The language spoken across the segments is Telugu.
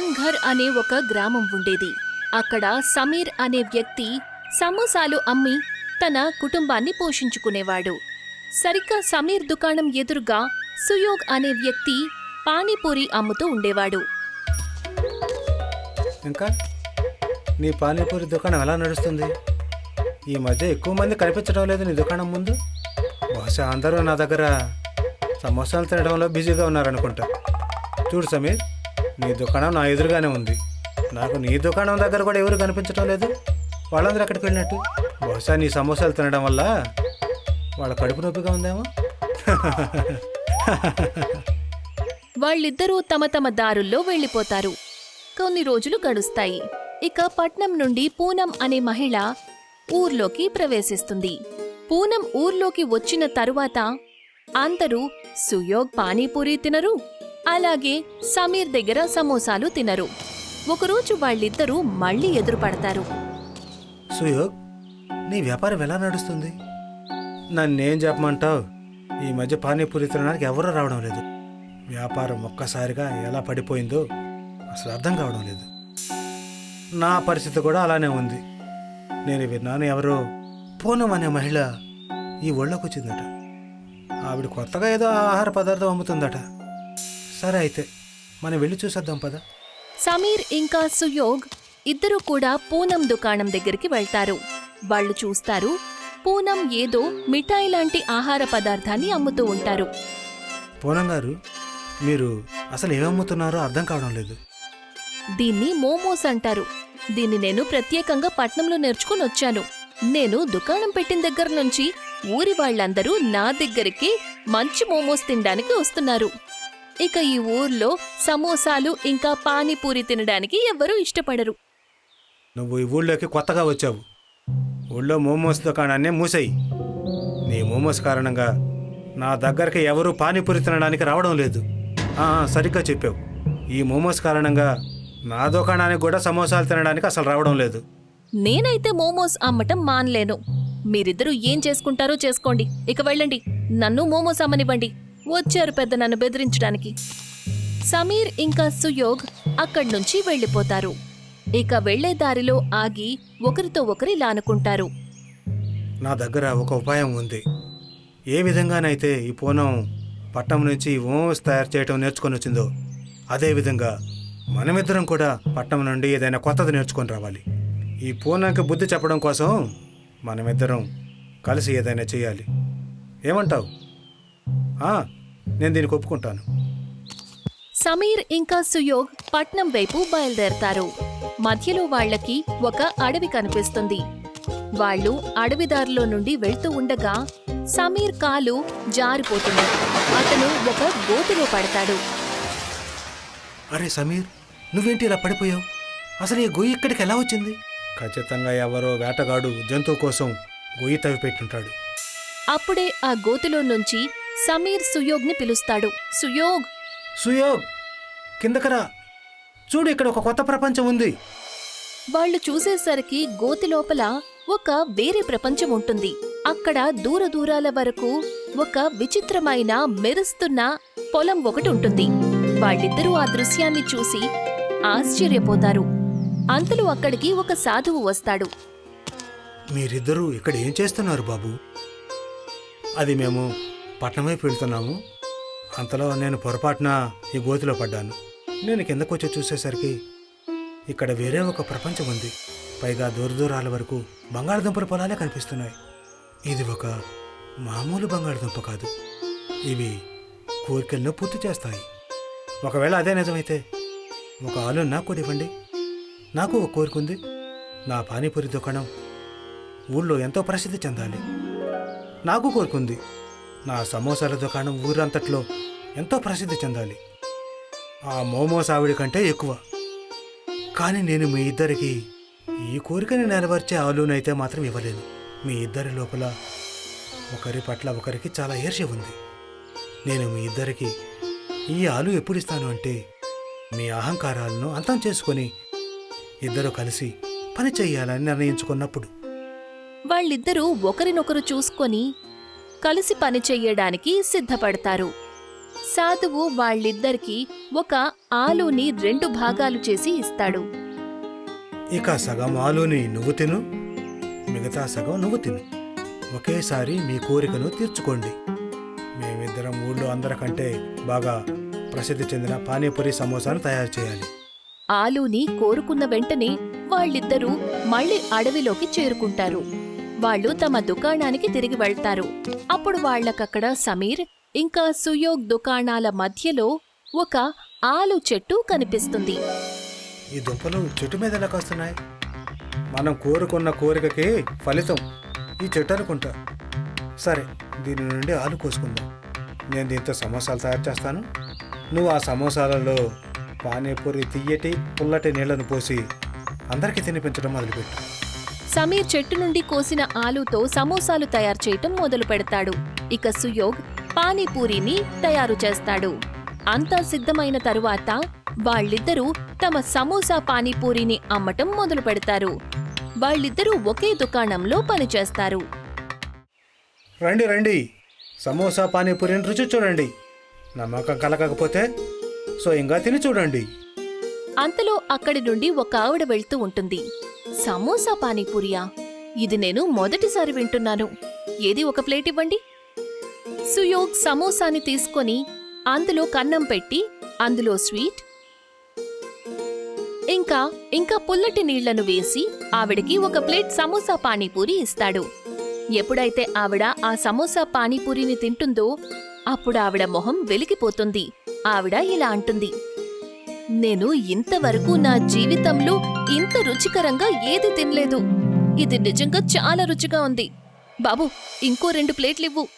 పాన్ఘర్ అనే ఒక గ్రామం ఉండేది. అక్కడ సమీర్ అనే వ్యక్తి సమోసాలు అమ్మి తన కుటుంబాన్ని పోషించుకునేవాడు. సరిగ్గా సమీర్ దుకాణం ఎదురుగా సుయోగ్ అనే వ్యక్తి పానీపూరి అమ్ముతూ ఉండేవాడు. ఇంకా నీ పానీపూరి దుకాణం ఎలా నడుస్తుంది? ఈ మధ్య ఎక్కువ మంది కనిపించడం లేదు నీ దుకాణం ముందు. బహుశా అందరూ నా దగ్గర సమోసాలు తినడంలో బిజీగా ఉన్నారనుకుంటా. చూడు సమీర్ నీ దుకాణం నా ఎదురుగానే ఉంది. నాకు నీ దుకాణం దగ్గర కూడా ఎవరు కనిపించడం లేదు. వాళ్ళందరూ అక్కడికి వెళ్ళినట్టు. బహుశా నీ సమోసాలు తినడం వల్ల వాళ్ళ కడుపు నొప్పిగా ఉందేమో. వాళ్ళిద్దరూ తమ తమ దారుల్లో వెళ్ళిపోతారు. కొన్ని రోజులు గడుస్తాయి. ఇక పట్నం నుండి పూనం అనే మహిళ ఊర్లోకి ప్రవేశిస్తుంది. పూనం ఊర్లోకి వచ్చిన తరువాత అందరూ సుయోగ్ పానీపూరి తినరు అలాగే సమీర్ దగ్గర సమోసాలు తినరు. ఒకరోజు వాళ్ళిద్దరూ మళ్ళీ ఎదురుపడతారు. సుయోగ్ నీ వ్యాపారం ఎలా నడుస్తుంది? నన్నేం చెప్పమంటావు? ఈ మధ్య పానీపూరి తినడానికి ఎవరూ రావడం లేదు. వ్యాపారం ఒక్కసారిగా ఎలా పడిపోయిందో అసలు అర్థం కావడం లేదు. నా పరిస్థితి కూడా అలానే ఉంది. నేను విన్నాను ఎవరో పూనం అనే మహిళ ఈ ఒళ్ళోకి వచ్చిందట. ఆవిడ కొత్తగా ఏదో ఆహార పదార్థం అమ్ముతుందట. సరే అయితే మనం వెళ్ళి చూసేద్దాం పదా. సమీర్ ఇంకా సుయోగ్ ఇద్దరూ కూడా పూనం దుకాణం దగ్గరికి వెళ్తారు. వాళ్ళు చూస్తారు పూనం ఏదో మిఠాయి లాంటి ఆహార పదార్థాన్ని అమ్ముతూ ఉంటారు. పూనం గారు మీరు అసలు ఏమమ్ముతున్నారో అర్థం కావడం లేదు. దీన్ని మోమోస్ అంటారు. దీన్ని నేను ప్రత్యేకంగా పట్నంలో నేర్చుకుని వచ్చాను. నేను దుకాణం పెట్టిన దగ్గర నుంచి ఊరి వాళ్ళందరూ నా దగ్గరికి మంచి మోమోస్ తినడానికి వస్తున్నారు. ఇక ఈ ఊర్లో సమోసాలు ఇంకా పానీపూరి తినడానికి ఎవ్వరూ ఇష్టపడరు. నువ్వు ఈ ఊళ్ళోకి కొత్తగా వచ్చావు. ఊళ్ళో మోమోస్ దుకాణాన్నే మూసాయి. నీ మోమోస్ కారణంగా నా దగ్గరికి ఎవరూ పానీపూరి తినడానికి రావడం లేదు. సరిగ్గా చెప్పావు. ఈ మోమోస్ కారణంగా నా దుకాణానికి కూడా సమోసాలు తినడానికి అసలు రావడం లేదు. నేనైతే మోమోస్ అమ్మటం మానలేను. మీరిద్దరూ ఏం చేసుకుంటారో చేసుకోండి. ఇక వెళ్ళండి. నన్ను మోమోస్ అమ్మనివ్వండి. వచ్చారు పెద్ద నన్ను బెదిరించడానికి. సమీర్ ఇంకా సుయోగ్ అక్కడి నుంచి వెళ్ళిపోతారు. ఇక వెళ్ళే దారిలో ఆగి ఒకరితో ఒకరి లానుకుంటారు. నా దగ్గర ఒక ఉపాయం ఉంది. ఏ విధంగానైతే ఈ పూనం పట్టణం నుంచి ఓమ్స్ తయారు చేయటం నేర్చుకొని వచ్చిందో అదేవిధంగా మనమిద్దరం కూడా పట్టణం నుండి ఏదైనా కొత్తది నేర్చుకొని రావాలి. ఈ పూనంకి బుద్ధి చెప్పడం కోసం మనమిద్దరం కలిసి ఏదైనా చేయాలి. ఏమంటావు? నేను దీనికి ఒప్పుకుంటాను. సమీర్ ఇంకా సుయోగ్ పట్నం వైపు బయలుదేరతారు. మధ్యలో వాళ్ళకి ఒక అడవి కనిపిస్తుంది. వాళ్ళు అడవిదారిలో నుండి వెళ్తూ ఉండగా సమీర్ కాలు జారిపోతుంది. అతను ఒక గోతిలో పడతాడు. అరే సమీర్ నువ్వేంటి ఇలా పడిపోయావు? అసలు ఈ గొయ్యి ఇక్కడికి ఎలా వచ్చింది? ఖచ్చితంగా ఎవరో వేటగాడు జంతువు కోసం గొయ్యి తవ్వి పెట్టుంటాడు. అప్పుడే ఆ గోతిలో నుంచి సమీర్ సుయోగ్ని పిలుస్తాడు. సుయోగ్! సుయోగ్! కిందకరా! చూడు ఇక్కడ ఒక కొత్త ప్రపంచం ఉంది. వాళ్ళు చూసేసరికి గోతి లోపల ఒక వేరే ప్రపంచం ఉంటుంది. అక్కడ దూర దూరాల వరకు ఒక విచిత్రమైన మెరుస్తున్న పొలం ఒకటి ఉంటుంది. వాళ్ళిద్దరూ ఆ దృశ్యాన్ని చూసి ఆశ్చర్యపోతారు. అంతలో అక్కడికి ఒక సాధువు వస్తాడు. మీరిద్దరూ ఇక్కడ ఏం చేస్తున్నారు బాబు? అది మేము పట్నం వైపు వెళ్తున్నాము అంతలో నేను పొరపాటున ఈ గోతిలో పడ్డాను. నేను కిందకు వచ్చి చూసేసరికి ఇక్కడ వేరే ఒక ప్రపంచం ఉంది. పైగా దూర దూరాల వరకు బంగాళదుంపల పొలాలే కనిపిస్తున్నాయి. ఇది ఒక మామూలు బంగాళదుంప కాదు. ఇవి కోరికలను పూర్తి చేస్తాయి. ఒకవేళ అదే నిజమైతే ఒక ఆలు నాకు కూడా ఇవ్వండి. నాకు ఒక కోరిక ఉంది. నా పానీపూరి దుకాణం ఊళ్ళో ఎంతో ప్రసిద్ధి చెందాలి. నాకు కోరుకుంది నా సమోసాల దుకాణం ఊరంతట్లో ఎంతో ప్రసిద్ధి చెందాలి. ఆ మోమోస్ ఆవిడ కంటే ఎక్కువ. కానీ నేను మీ ఇద్దరికి ఈ కోరికని నెరవేర్చే ఆలునైతే మాత్రం ఇవ్వలేను మీ ఇద్దరి లోపల ఒకరి పట్ల ఒకరికి చాలా ఈర్ష్య ఉంది. నేను మీ ఇద్దరికి ఈ ఆలు ఎప్పుడు ఇస్తాను అంటే మీ అహంకారాలను అంతం చేసుకొని ఇద్దరు కలిసి పని చేయాలని నిర్ణయించుకున్నప్పుడు. వాళ్ళిద్దరూ ఒకరినొకరు చూసుకొని కలిసి పని చెయ్యడానికి సిద్ధపడతారు. సాధువు వాళ్ళిద్దరికి ఒక ఆలుని రెండు భాగాలు చేసి ఇస్తాడు. ఇక సగం ఆలుని నువ్వు తిను మిగతా సగం నువ్వు తిను. ఒకేసారి మీ కోరికను తీర్చుకోండి. మేమిద్దరం ఊళ్ళో అందరికంటే బాగా ప్రసిద్ధి చెందిన పానీపూరి సమోసాను తయారు చేయాలి. ఆలూని కోరుకున్న వెంటనే వాళ్ళిద్దరూ మళ్ళీ అడవిలోకి చేరుకుంటారు. వాళ్ళు తమ దుకాణానికి తిరిగి వెళ్తారు. అప్పుడు వాళ్ళకక్కడ సమీర్ ఇంకా సుయోగ్ దుకాణాల మధ్యలో ఒక ఆలు చెట్టు కనిపిస్తుంది. ఈ దుంపలు చెట్టు మీద ఎలా కాస్తున్నాయి? మనం కోరుకున్న కోరికకి ఫలితం ఈ చెట్టు అనుకుంటా. సరే దీని నుండి ఆలు కోసుకుందాం. నేను దీంతో సమోసాలు తయారు చేస్తాను. నువ్వు ఆ సమోసాలలో పానీపూరి తియ్యటి పుల్లటి నీళ్ళను పోసి అందరికీ తినిపించడం మొదలుపెట్టు. సమీర్ చెట్టు నుండి కోసిన ఆలుతో సమోసాలు తయారు చేయటం మొదలు పెడతాడు. ఇక సుయోగ్ పానీపూరిని తయారు చేస్తాడు. అంతా సిద్ధమైన తరువాత వాళ్ళిద్దరూ తమ సమోసా పానీపూరిని అమ్మటం మొదలు పెడతారు. వాళ్ళిద్దరూ ఒకే దుకాణంలో పనిచేస్తారు. రండి రండి. సమోసా పానీపూరిని రుచి చూడండి. నమ్మకం కలగకపోతే స్వయంగా తిని చూడండి. అంతలో అక్కడి నుండి ఒక ఆవిడ వెళ్తూ ఉంటుంది. సమోసా పానీపూరియా? ఇది నేను మొదటిసారి వింటున్నాను. ఏది ఒక ప్లేట్ ఇవ్వండి? సుయోగ్ సమోసాని తీసుకొని అందులో కన్నం పెట్టి అందులో స్వీట్ ఇంకా ఇంకా పుల్లటి నీళ్ళను వేసి ఆవిడకి ఒక ప్లేట్ సమోసా పానీపూరి ఇస్తాడు. ఎప్పుడైతే ఆవిడ ఆ సమోసా పానీపూరిని తింటుందో అప్పుడు ఆవిడ మొహం వెలిగిపోతుంది. ఆవిడ ఇలా అంటుంది. నేను ఇంతవరకు నా జీవితంలో ఇంత రుచికరంగా ఏది తినలేదు. ఇది నిజంగా చాలా రుచిగా ఉంది. బాబు ఇంకో రెండు ప్లేట్లు ఇవ్వు.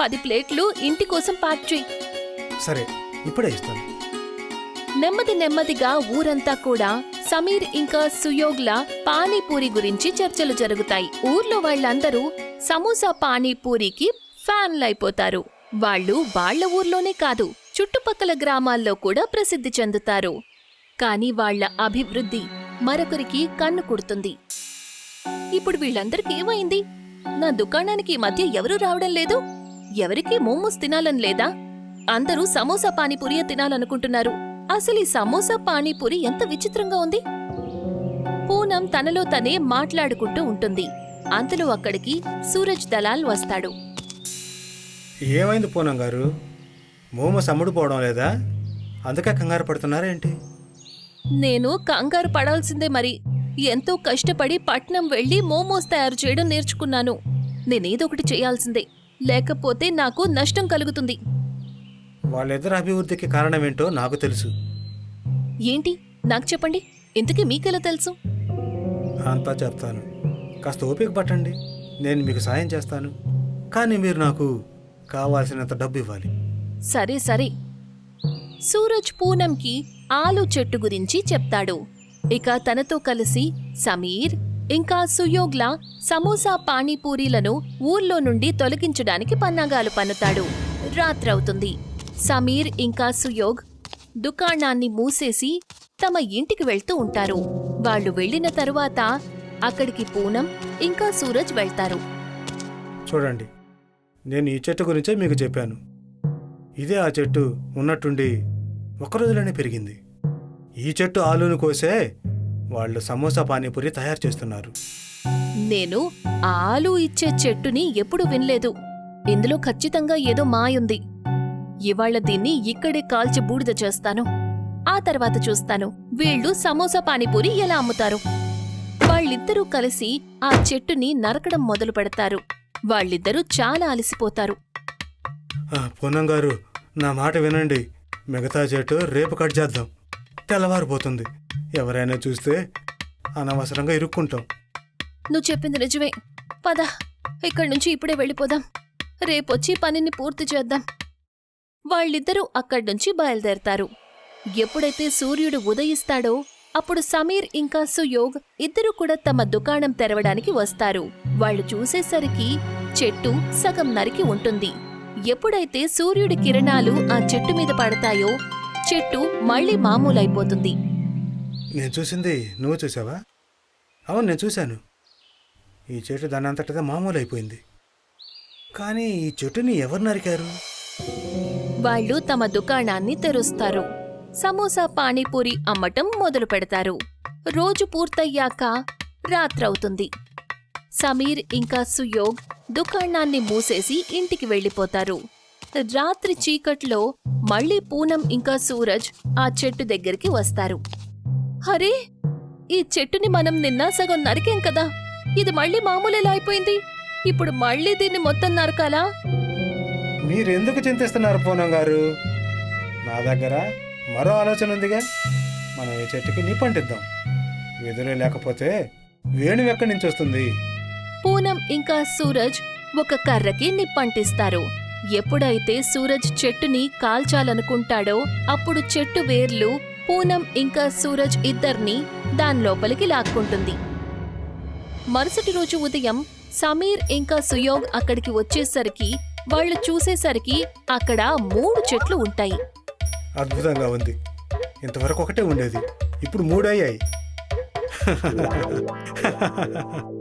పది ప్లేట్లు ఇంటి కోసం ప్యాక్ చేయి. సరే ఇప్పుడే ఇస్తాను. నెమ్మది నెమ్మదిగా ఊరంతా కూడా సమీర్ ఇంకా సుయోగ్ల పానీపూరి గురించి చర్చలు జరుగుతాయి. ఊర్లో వాళ్ళందరూ సమోసా పానీపూరికి ఫ్యాన్లైపోతారు. వాళ్ళు వాళ్ళ ఊర్లోనే కాదు చుట్టుపక్కల గ్రామాల్లో కూడా ప్రసిద్ధి చెందుతారు. కానీ వాళ్ళ అభివృద్ధి మరొకరికి కన్ను కుడుతుంది. ఇప్పుడు వీళ్ళందరికీ ఏమైంది? నా దుకాణానికి ఈ మధ్య ఎవరూ రావడం లేదు? ఎవరికీ మోమోస్ తినాలని లేదా? అందరూ సమోసా పానీపూరియే తినాలనుకుంటున్నారు. అసలు ఈ సమోసా పానీపూరి ఎంత విచిత్రంగా ఉంది? పూనం తనలో తనే మాట్లాడుకుంటూ ఉంటుంది. అంతలో అక్కడికి సూరజ్ దలాల్ వస్తాడు. ఏమైంది పూనం గారు మోమోస్ అమ్ముడు పోవడం లేదా? అందుకే కంగారు పడుతున్నారేంటి? నేను కంగారు పడాల్సిందే మరి. ఎంతో కష్టపడి పట్నం వెళ్ళి మోమోస్ తయారు చేయడం నేర్చుకున్నాను. నేనేదొకటి చేయాల్సిందే. లేకపోతే నాకు నష్టం కలుగుతుంది. వాళ్ళిద్దరి అభివృద్ధికి కారణమేంటో నాకు తెలుసు. ఏంటి? నాకు చెప్పండి. ఇంతకీ మీకెలా తెలుసు? అంతా చెప్తాను. కాస్త ఓపిక పట్టండి. నేను మీకు సాయం చేస్తాను. కానీ మీరు నాకు కావాల్సినంత డబ్బు ఇవ్వాలి. సరే సరే. సూరజ్ పూనంకి ఆలు చెట్టు గురించి చెప్తాడు. ఇక తనతో కలిసి సమీర్ ఇంకా సుయోగ్ల సమోసా పానీపూరీలను ఊర్లో నుండి తొలగించడానికి పన్నాగాలు పన్నుతాడు. రాత్రవుతుంది. సమీర్ ఇంకా సుయోగ్ దుకాణాన్ని మూసేసి తమ ఇంటికి వెళ్తూ ఉంటారు. వాళ్ళు వెళ్ళిన తరువాత అక్కడికి పూనం ఇంకా సూరజ్ వెళ్తారు. చూడండి నేను ఈ చెట్టు గురించే మీకు చెప్పాను. ఇదే ఆ చెట్టు ఉన్నట్టుండి ఒక రోజులోనే పెరిగింది. ఈ చెట్టు ఆలును కోసే వాళ్ళు సమోసా పానీపూరి తయారు చేస్తున్నారు. నేను ఆలు ఇచ్చే చెట్టుని ఎప్పుడు వినలేదు. ఇందులో ఖచ్చితంగా ఏదో మాయుంది ఇవాళ దీన్ని ఇక్కడే కాల్చి బూడిద చేస్తాను. ఆ తర్వాత చూస్తాను వీళ్ళు సమోసా పానీపూరి ఎలా అమ్ముతారు. వాళ్ళిద్దరూ కలిసి ఆ చెట్టుని నరకడం మొదలు పెడతారు వాళ్ళిద్దరూ చాలా అలసిపోతారు. పూనం గారు నా మాట వినండి. మిగతా చెట్టు రేపు కట్ చేద్దాం. తెల్లవారిపోతుంది. ఎవరైనా చూస్తే అనవసరంగా ఇరుక్కుంటాం. నువ్వు చెప్పింది నిజమే. పద ఇక్కడి నుంచి ఇప్పుడే వెళ్ళిపోదాం. రేపొచ్చి పనిని పూర్తి చేద్దాం. వాళ్ళిద్దరూ అక్కడి నుంచి బయలుదేరతారు. ఎప్పుడైతే సూర్యుడు ఉదయిస్తాడో అప్పుడు సమీర్ ఇంకా సుయోగ్ ఇద్దరు కూడా తమ దుకాణం తెరవడానికి వస్తారు. వాళ్ళు చూసేసరికి చెట్టు సగం నరికి ఉంటుంది. ఎప్పుడైతే సూర్యుడి కిరణాలు ఆ చెట్టు మీద పడతాయో చెట్టు మళ్ళీ మామూలైపోతుంది. నేను చూసింది నువ్వు చూసావా? అవును నేను చూశాను. ఈ చెట్టు దాని అంతటా మామూలు అయిపోయింది కానీ ఈ చెట్టుని ఎవరు నరికారు? వాళ్ళు తమ దుకాణాన్ని తెరుస్తారు. సమోసా పానీపూరి అమ్మటం మొదలు పెడతారు రోజు పూర్తయ్యాక రాత్రవుతుంది. సమీర్ ఇంకా సుయోగ్ దుకాణాన్ని మూసేసి ఇంటికి వెళ్ళిపోతారు. రాత్రి చీకట్లో మళ్ళీ పూనం ఇంకా సూరజ్ ఆ చెట్టు దగ్గరికి వస్తారు. హరే ఈ చెట్టుని మనం నిన్న సగం నరికాం కదా? ఇది మళ్ళీ మామూలు అయిపోయింది. ఇప్పుడు మళ్ళీ దీన్ని మొత్తం నరకాలా? మీరెందుకు చింతిస్తున్నారు పూనం గారు? నా దగ్గర మరో ఆలోచన ఉందిగా. మనం ఈ చెట్టుకి నీ పంటిద్దాం వెదురే లేకపోతే వేణువు ఎక్కడి నుంచి వస్తుంది? పూనం ఇంకా సూరజ్ ఒక కర్రకి నిప్పంటిస్తారు. ఎప్పుడైతే సూరజ్ చెట్టుని కాల్చాలనుకుంటాడో అప్పుడు చెట్టు వేర్లు పూనం ఇంకా సూరజ్ ఇద్దర్ని దానిలోపలికి లాక్కుంటుంది. మరుసటి రోజు ఉదయం సమీర్ ఇంకా సుయోగ్ అక్కడికి వచ్చేసరికి వాళ్ళు చూసేసరికి అక్కడ మూడు చెట్లు ఉంటాయి. అద్భుతంగా ఉంది. ఇంతవరకు ఒకటే ఉండేది. ఇప్పుడు మూడు అయ్యాయి